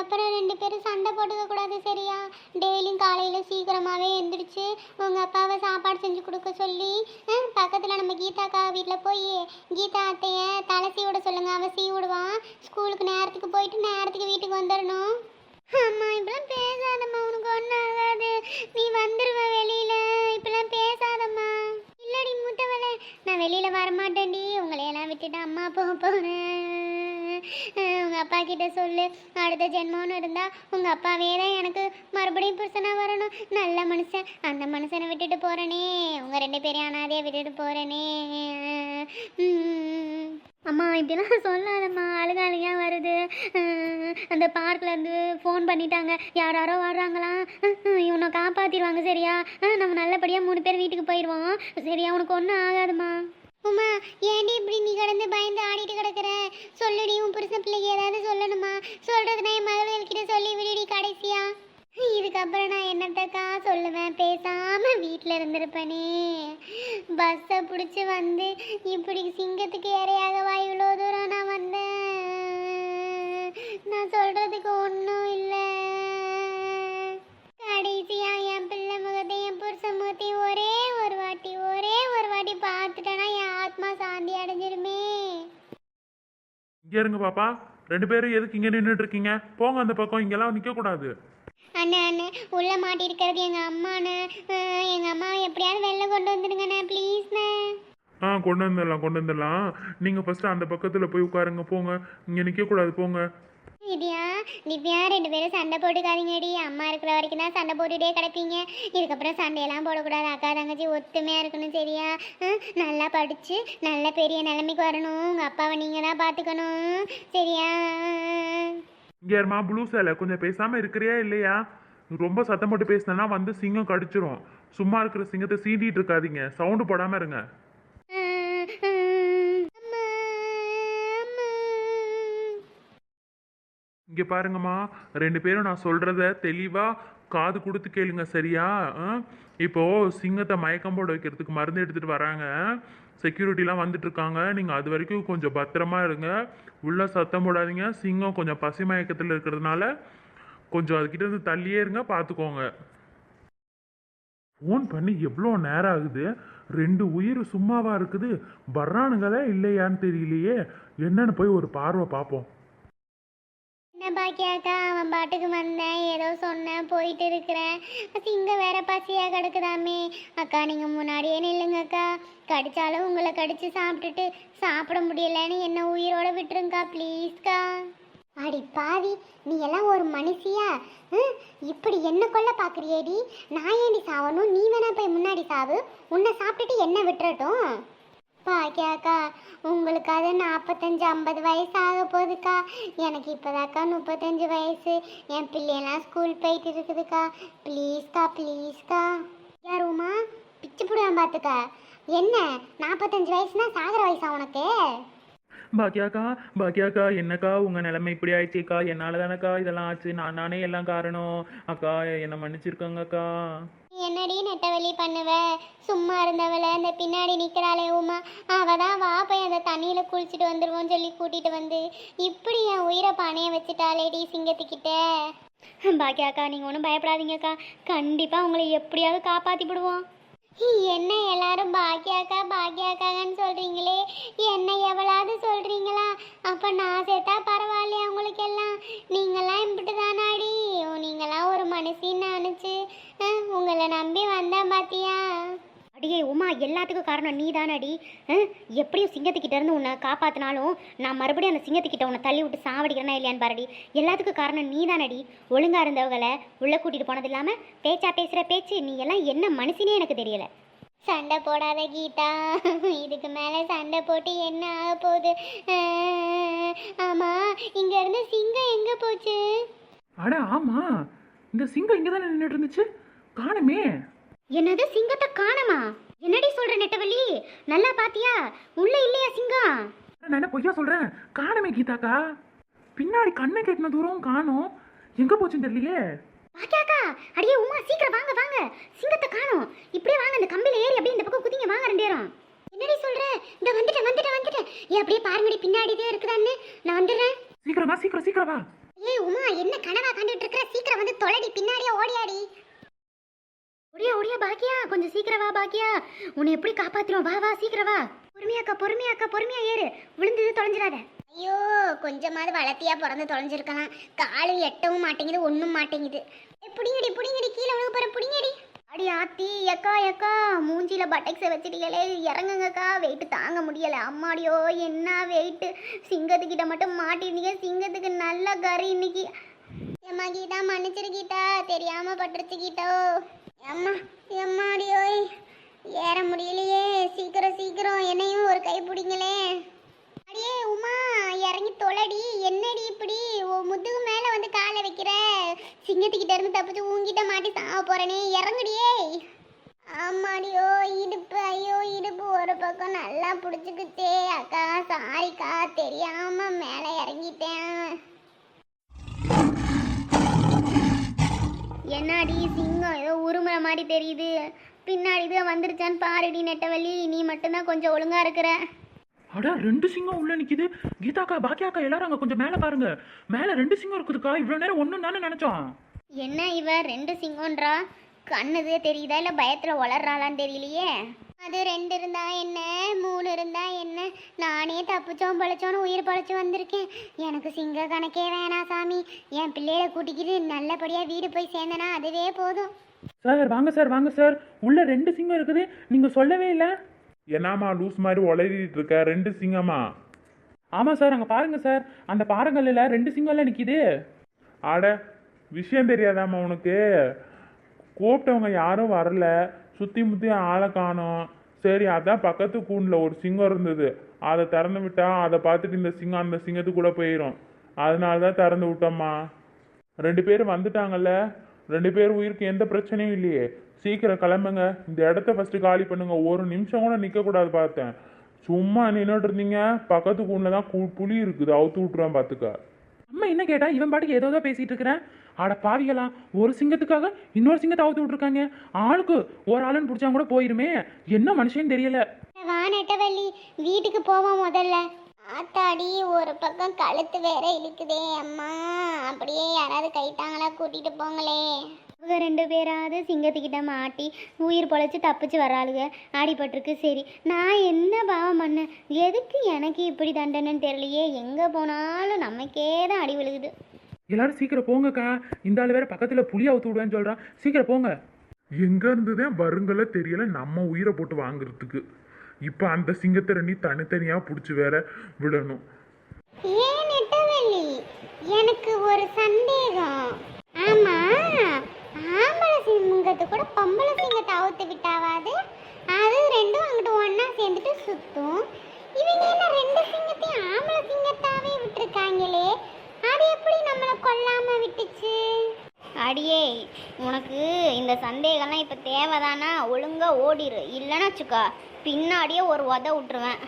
அதுக்கப்புறம் ரெண்டு பேரும் சண்டை போட்டுக்க கூடாது சரியா? டெய்லியும் காலையில் சீக்கிரமாகவே எந்திரிச்சு உங்கள் அப்பாவை சாப்பாடு செஞ்சு கொடுக்க சொல்லி பக்கத்தில் நம்ம கீதாக்கா வீட்டில் போய் கீதா அத்தைய தலை சீவிட சொல்லுங்கள் அவள் சீவிடுவான் ஸ்கூலுக்கு நேரத்துக்கு போயிட்டு நேரத்துக்கு வீட்டுக்கு வந்துடணும் அம்மா இப்பெல்லாம் பேசாதம்மா. உனக்கு ஒன்றும் ஆகாது. நீ வந்துடுவ வெளியில். இப்பெல்லாம் பேசாதம்மா. இல்லடி மூத்தவளே. நான் வெளியில் வரமாட்டேன்டி. உங்களையெல்லாம் விட்டுட்டு அம்மா போக போகிறேன் உங்கள் அப்பா கிட்ட சொல்லு. அடுத்த ஜென்மம்னு இருந்தால் உங்க அப்பாவே தான் எனக்கு மறுபடியும் புருஷனாக வரணும். நல்ல மனுஷன். அந்த மனுஷனை விட்டுட்டு போறேனே. உங்கள் ரெண்டு பேரையும் அனாதையா விட்டுட்டு போகிறனே அம்மா இப்படிலாம் சொல்லாதம்மா. அழுக வருது. அந்த பார்க்ல இருந்து ஃபோன் பண்ணிட்டாங்க. யார் யாரோ வர்றாங்களாம் இவனை காப்பாற்றிடுவாங்க சரியா? நம்ம நல்லபடியாக மூணு பேர் வீட்டுக்கு போயிடுவோம். சரியா உனக்கு ஒன்றும் ஆகாதுமா உமா ஏன்டி இப்படி நீ கடந்து பயந்து ஆடிட்டு கிடக்குற? சொல்லுடி உன் புருஷன் பிள்ளைக்கு ஏதாவது சொல்லணுமா? சொல்றதுனா என் மகள்கிட்ட சொல்லி விடுடி கடைசியா. இதுக்கப்புறம் நான் என்னத்தக்கா சொல்லுவேன்? பேசாம வீட்டில் இருந்திருப்பேனே. பஸ்ஸை பிடிச்சி வந்து இப்படி சிங்கத்துக்கு இறையாகவா இவ்வளோ தூரம் நான் வந்தேன். நான் சொல்கிறேன் இங்க இருங்க பாப்பா. ரெண்டு பேரும் எதுக்கு இங்க நின்றுட்டு இருக்கீங்க? போங்க அந்த பக்கம் இங்கெல்லாம் நிக்க கூடாது. அண்ணே அண்ணே உள்ள மாட்டிருக்கிறது எங்க அம்மாண்ணே. அஹ் எங்க அம்மா எப்படியாவது வெளில கொண்டு வந்துடுங்கண்ணே ப்ளீஸ்ண்ணே ஆ கொண்டு வந்துடலாம் கொண்டு வந்துடலாம். நீங்க ஃபர்ஸ்ட் அந்த பக்கத்துல போய் உட்காருங்க போங்க. இங்க நிக்க கூடாது போங்க. திவ்யா திவ்யா ரெண்டு பேரும் சண்டை போட்டுக்காதீங்கடி. அம்மா இருக்கிற வரைக்கும் தான் சண்டை போட்டுகிட்டே கிடப்பீங்க. இதுக்கப்புறம் சண்டையெல்லாம் போடக்கூடாது. அக்கா தங்கச்சி ஒத்துமையாக இருக்கணும் சரியா? நல்லா படித்து நல்ல பெரிய நிலைமைக்கு வரணும். உங்கள் அப்பாவை நீங்கள் தான் பார்த்துக்கணும். சரியா? இங்க ப்ளூ சேலை. கொஞ்சம் பேசாமல் இருக்கிறியா இல்லையா? ரொம்ப சத்தம் போட்டு பேசினா வந்து சிங்கம் கடிச்சிரும். சும்மா இருக்கிற சிங்கத்தை சீண்டிட்டு இருக்காதீங்க. சவுண்டு போடாமல் இருங்க அஹ் அஹ் அம்மா, அம்மா. இங்கே பாருங்கம்மா ரெண்டு பேரும் நான் சொல்கிறத தெளிவாக காது கொடுத்து கேளுங்க சரியா? இப்போது சிங்கத்தை மயக்கம் போட வைக்கிறதுக்கு மருந்து எடுத்துகிட்டு வராங்க. செக்யூரிட்டிலாம் வந்துட்டுருக்காங்க நீங்கள் அது வரைக்கும் கொஞ்சம் பத்திரமா இருங்க. உள்ளே சத்தம் போடாதீங்க. சிங்கம் கொஞ்சம் பசி மயக்கத்தில் இருக்கிறதுனால கொஞ்சம் அதுக்கிட்ட இருந்து தள்ளியே இருங்க பார்த்துக்கோங்க ஃபோன் பண்ணி எவ்வளோ நேரம் ஆகுது? ரெண்டு உயிர் சும்மாவாக இருக்குது. வர்றானுங்களே இல்லையான்னு தெரியலையே. என்னன்னு போய் ஒரு பார்வை பார்ப்போம். என்ன பாக்கியாக்கா அவன் பாட்டுக்கு வந்தேன் ஏதோ சொன்னேன் போயிட்டு இருக்கிறேன். சிங்க வேற பசியா கிடக்குதாமே. அக்கா நீங்க முன்னாடியே நில்லுங்கக்கா. கடிச்சாலும் உங்களை கடிச்சு சாப்பிட்டுட்டு சாப்பிட முடியலன்னு என்ன உயிரோட விட்டுருங்கக்கா ப்ளீஸ்க்கா அடி பாவி நீ எல்லாம் ஒரு மனுஷியா? ஹம்? இப்படி என்ன கொல்ல பாக்குறியேடி? நான் ஏண்டி சாவணும்? நீ வேணா போய் முன்னாடி சாவு. உன்னை சாப்பிட்டுட்டு என்ன விட்டுறட்டும். பாக்கியாக்கா உங்களுக்கு அது நாற்பத்தஞ்சு ஐம்பது வயசு ஆக போகுதுக்கா. எனக்கு இப்போதாக்கா முப்பத்தஞ்சு வயசு. என் பிள்ளையெல்லாம் ஸ்கூல் போயிட்டு இருக்குதுக்கா. ப்ளீஸ்க்கா ப்ளீஸ்க்கா யாருமா பிச்சு போடுவேன் பார்த்துக்க என்ன நாற்பத்தஞ்சு வயசுனா சாகிற வயசா உனக்கு? பாக்கியாக்கா பாக்கியாக்கா என்னக்கா உங்கள் நிலைமை இப்படி ஆயிடுச்சுக்கா என்னால் தானக்கா இதெல்லாம் ஆச்சு? நான் நானே எல்லாம் காரணம். அக்கா என்னை மன்னிச்சிருக்கோங்கக்கா என்னடி நெட்டவெளி பண்ணுவ? சும்மா இருந்தவள இந்த பின்னாடி நிற்கிறாளே உமா. அவ தான் வா போய் அந்த தண்ணியில் குளிச்சுட்டு வந்துடுவோன்னு சொல்லி கூட்டிட்டு வந்து இப்படி என் உயிரை பணைய வச்சுட்டாளேடி சிங்கத்துக்கிட்ட. பாக்கியாக்கா நீங்கள் ஒன்றும் பயப்படாதீங்கக்கா. கண்டிப்பாக உங்களை எப்படியாவது காப்பாற்றி விடுவோம் என்ன எல்லாரும் பாக்கியாக்கா பாக்கியாக்கான்னு சொல்றீங்களே. எல்லாத்துக்கும் காரணம் நீ தானடி எப்படியும் சிங்கத்துக்கிட்ட இருந்து உன்னை காப்பாத்தினாலும் நான் மறுபடியும் அந்த சிங்கத்துக்கிட்ட உன்னை தள்ளி விட்டு சாவடிக்கிறேனா இல்லையான்னு பாருடி. எல்லாத்துக்கும் காரணம் நீ தானடி ஒழுங்கா இருந்தவங்களை உள்ள கூட்டிட்டு போனது இல்லாம பேச்சா பேசுற பேச்சு நீ எல்லாம் என்ன மனுஷனே எனக்கு தெரியல. சண்டை போடாத கீதா. இதுக்கு மேல சண்டை போட்டு என்ன ஆக போகுது? அஹ், ஆமா இங்க இருந்து சிங்கம் எங்க போச்சு? அட ஆமா. இந்த சிங்கம் இங்கே தானே நின்றுட்டு இருந்துச்சு? காணுமே. என்னது சிங்கத்தை காணமா? என்னடி சொல்ற நெட்டவள்ளி? நல்லா பாத்தியா? உள்ள இல்லையா சிங்கம்? நான் என்ன பொய்யா சொல்கிறேன் காணுமே கீதாக்கா. பின்னாடி கண்ணை கெட்டின தூரம் காணும். எங்கே போச்சுன்னு தெரியலையே? பாக்கியாக்கா அடியே உமா சீக்கிரம் வாங்க வாங்க. சிங்கத்தை காணோம். இப்படியே வாங்க இந்த கம்பில ஏறி அப்படியே இந்த பக்கம் குதிங்க வாங்க ரெண்டு பேரும். என்னடி சொல்ற? இந்த வந்துட்டேன் வந்துட்டேன் வந்துட்டேன். ஏ அப்படியே பாருங்கடி பின்னாடி தான் இருக்குதான்னு. நான் வந்துடுறேன். சீக்கிரம் வா சீக்கிரம் சீக்கிரம் வா. ஏய் உமா என்ன கனவா கண்டுட்டு இருக்கிற? சீக்கிரம் வந்து தொலைடி பின்னாடியே ஓடியாடி. ஒடியா ஒடியா பாக்கியா கொஞ்சம் சீக்கிரம் வா பாக்கியா. உன்னை எப்படி காப்பாத்திரும் வா வா சீக்கிரம் வா. பொறுமையாக்கா பொறுமையாக்கா பொறுமையா ஏறு. விழுந்தது தொலைஞ்சிடாத. ஐயோ கொஞ்சமாவது வளர்த்தியா பிறந்து தொலைஞ்சிருக்கலாம். காலு எட்டவும் மாட்டேங்குது ஒண்ணும் மாட்டேங்குது. புடிங்கடி புடிங்கடி கீழே விழுக போற புடிங்கடி. அடி ஆத்தி எக்கா எக்கா மூஞ்சில பட்டக்ஸை வச்சிட்டீங்களே இறங்குங்கக்கா. வெயிட் தாங்க முடியல. அம்மாடியோ என்ன வெயிட் சிங்கத்துக்கிட்ட மட்டும் மாட்டிருந்தீங்க. சிங்கத்துக்கு நல்ல கறி இன்னைக்கு. எம்மா கீதா மன்னிச்சிரு கீதா. தெரியாம பட்டுருச்சு கீதோ. அம்மா எம்மாடியோய் ஏற முடியலையே. சீக்கிரம் சீக்கிரம். என்னையும் ஒரு கை பிடிங்களே. அடியே உமா இறங்கி தொலைடி. என்னடி இப்படி? முதுகு மேலே வந்து காலை வைக்கிற? சிங்கத்துக்கிட்ட இருந்து தப்பிச்சு உன்கிட்ட மாட்டி சாவ போறனே இறங்குடியே ஆமாடியோ இடுப்பு. ஐயோ இடுப்பு ஒரு பக்கம் நல்லா பிடிச்சிக்கிச்சே அக்கா சாரிக்கா தெரியாம மேலே இறங்கிட்டேன். என்னடி சிங்கம் ஏதோ உருமுறை மாதிரி தெரியுது. பின்னாடி தான் வந்துருச்சான்னு பாருடி நெட்டவள்ளி நீ மட்டும்தான் கொஞ்சம் ஒழுங்கா இருக்கிற. அட ரெண்டு சிங்கம் உள்ள நிக்குது. கீதாக்கா பாக்கியாக்கா எல்லாரும் அங்க கொஞ்சம் மேல பாருங்க. மேல ரெண்டு சிங்கம் இருக்குதுக்கா. இவ்வளவு நேரம் ஒண்ணும் தானே நினைச்சோம். என்ன இவ? ரெண்டு சிங்கம்ன்றா? கண்ணுது தெரியுதா? இல்லை பயத்தில் வளர்றாளான்னு தெரியலையே. அது ரெண்டு இருந்தா என்ன? மூணு இருந்தா என்ன? நானே தப்பிச்சோம் பழச்சோன்னு உயிர் பழச்சு வந்திருக்கேன். எனக்கு சிங்க கணக்கே வேணாம் சாமி. என் பிள்ளைகளை கூட்டிக்கிட்டு நல்லபடியாக வீடு போய் சேர்ந்தனா அதுவே போதும். சார் வாங்க சார் வாங்க சார். உள்ள ரெண்டு சிங்கம் இருக்குது. நீங்க சொல்லவே இல்ல. என்னம்மா லூஸ் மாதிரி உளறிட்டு இருக்க? ரெண்டு சிங்கம்மா. ஆமா சார் அங்க பாருங்க சார். அந்த பாறங்கல்ல ரெண்டு சிங்கம்ல நிக்குது. அட விஷயம் தெரியாதாம்மா உனக்கு? கூப்பிட்டவங்க யாரும் வரல. சுற்றி முற்றி ஆளை காணோம். சரி அதான் பக்கத்து கூண்டில் ஒரு சிங்கம் இருந்தது. அதை திறந்து விட்டா அதை பார்த்துட்டு இந்த சிங்கம் அந்த சிங்கத்துக்குள்ளே போயிடும் அதனால தான் திறந்து விட்டோம்மா. ரெண்டு பேரும் வந்துட்டாங்கல்ல. ரெண்டு பேர் உயிருக்கு எந்த பிரச்சனையும் இல்லையே. சீக்கிரம் கிளம்புங்க. இந்த இடத்த ஃபஸ்ட்டு காலி பண்ணுங்க. ஒரு நிமிஷம் கூட நிற்கக்கூடாது பார்த்தேன். சும்மா நின்றுட்டு இருந்தீங்க. பக்கத்து கூண்டில் தான் கு- புலி இருக்குது. அவுத்து விட்ருவேன் பார்த்துக்க. அம்மா என்ன கேட்டா? இவன் பாட்டுக்கு ஏதோ தான் பேசிட்டு இருக்கிறேன். ஆட பாவிகளா ஒரு சிங்கத்துக்காக இன்னொரு சிங்கத்தை அவுத்து விட்டுருக்காங்க. ஆளுக்கு ஒரு ஆளுன்னு பிடிச்சா கூட போயிருமே. என்ன மனுஷன்னு தெரியல. வா நெட்டவள்ளி வீட்டுக்கு போவோம் முதல்ல. ஆத்தாடி ஒரு பக்கம் கழுத்து வேற இழுக்குதே அம்மா. அப்படியே யாராவது கைட்டாங்களா கூட்டிட்டு போங்களே. இவங்க ரெண்டு பேராவது சிங்கத்துக்கிட்ட மாட்டி உயிர் பொழைச்சி தப்பிச்சு வராளுங்க அடிபட்டிருக்கு சரி. நான் என்ன பாவம் பண்ணேன்? எதுக்கு எனக்கு இப்படி தண்டனைன்னு தெரியலையே. எங்கே போனாலும் நமக்கே தான் அடி விழுகுது. எல்லாரும் சீக்கிரம் போங்கக்கா. இந்த ஆள் வேற பக்கத்துல புலி அவுத்து விடுவேன்னு சொல்றான். சீக்கிரம் போங்க. எங்க இருந்துதான் வருங்கள தெரியல. நம்ம உயிரை போட்டு வாங்குறதுக்கு. இப்ப அந்த சிங்கத்தை ரெண்டி தனித்தனியா புடிச்சு வேற விடணும். எனக்கு ஒரு சந்தேகம். ஆமா ஆம்பளை சிங்கத்து கூட பொம்பளை சிங்கத்தை அவுத்து விட்டாவாது? அது ரெண்டும் அங்கிட்டு ஒண்ணா சேர்ந்துட்டு சுத்தும். இவங்க என்ன ரெண்டு அடியே உனக்கு இந்த சந்தேகம்லாம் இப்போ தேவைதானா? ஒழுங்காக ஓடிரு. இல்லைன்னா வச்சுக்கோ. பின்னாடியே ஒரு உத விட்டுருவேன்.